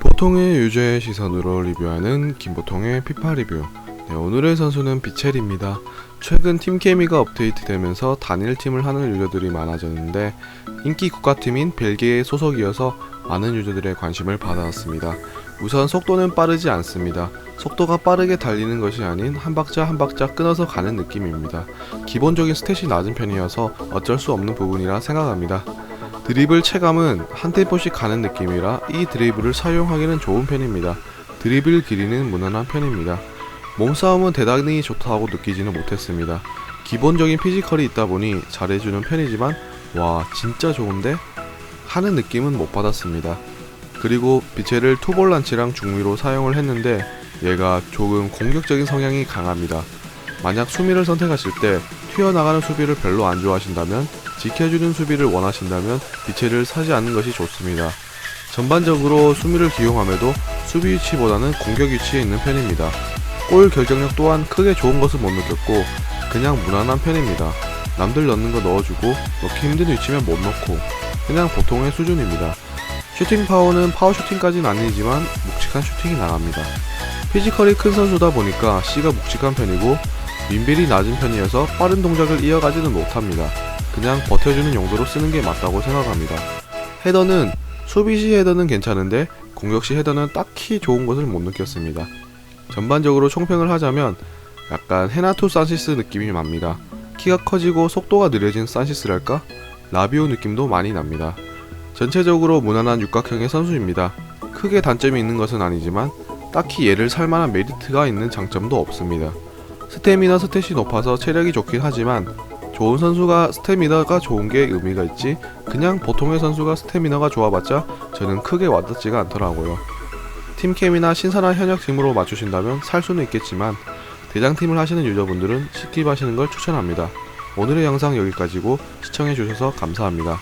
보통의 유저의 시선으로 리뷰하는 김보통의 피파 리뷰. 네, 오늘의 선수는 비첼입니다. 최근 팀 케미가 업데이트되면서 단일 팀을 하는 유저들이 많아졌는데 인기 국가팀인 벨기에 소속이어서 많은 유저들의 관심을 받아왔습니다. 우선 속도는 빠르지 않습니다. 속도가 빠르게 달리는 것이 아닌 한 박자 한 박자 끊어서 가는 느낌입니다. 기본적인 스탯이 낮은 편이어서 어쩔 수 없는 부분이라 생각합니다. 드리블 체감은 한 템포씩 가는 느낌이라 이 드리블을 사용하기는 좋은 편입니다. 드리블 길이는 무난한 편입니다. 몸싸움은 대단히 좋다고 느끼지는 못했습니다. 기본적인 피지컬이 있다 보니 잘해주는 편이지만 와 진짜 좋은데 하는 느낌은 못 받았습니다. 그리고 비체를 투볼란치랑 중위로 사용을 했는데 얘가 조금 공격적인 성향이 강합니다. 만약 수미를 선택하실 때 튀어나가는 수비를 별로 안 좋아하신다면 지켜주는 수비를 원하신다면 비체를 사지 않는 것이 좋습니다. 전반적으로 수미를 기용함에도 수비 위치보다는 공격 위치에 있는 편입니다. 골 결정력 또한 크게 좋은 것은 못 느꼈고 그냥 무난한 편입니다. 남들 넣는 거 넣어주고 넣기 힘든 위치면 못 넣고 그냥 보통의 수준입니다. 슈팅 파워는 파워 슈팅까지는 아니지만 묵직한 슈팅이 나갑니다. 피지컬이 큰 선수다 보니까 C가 묵직한 편이고 민빌이 낮은 편이어서 빠른 동작을 이어가지는 못합니다. 그냥 버텨주는 용도로 쓰는 게 맞다고 생각합니다. 헤더는 수비 시 헤더는 괜찮은데 공격 시 헤더는 딱히 좋은 것을 못 느꼈습니다. 전반적으로 총평을 하자면 약간 헤나투 산시스 느낌이 납니다. 키가 커지고 속도가 느려진 산시스랄까? 라비오 느낌도 많이 납니다. 전체적으로 무난한 육각형의 선수입니다. 크게 단점이 있는 것은 아니지만 딱히 얘를 살만한 메리트가 있는 장점도 없습니다. 스태미나 스탯이 높아서 체력이 좋긴 하지만 좋은 선수가 스태미나가 좋은 게 의미가 있지 그냥 보통의 선수가 스태미나가 좋아봤자 저는 크게 와닿지가 않더라고요. 팀캠이나 신선한 현역 팀으로 맞추신다면 살 수는 있겠지만 대장팀을 하시는 유저분들은 스킵하시는 걸 추천합니다. 오늘의 영상 여기까지고 시청해주셔서 감사합니다.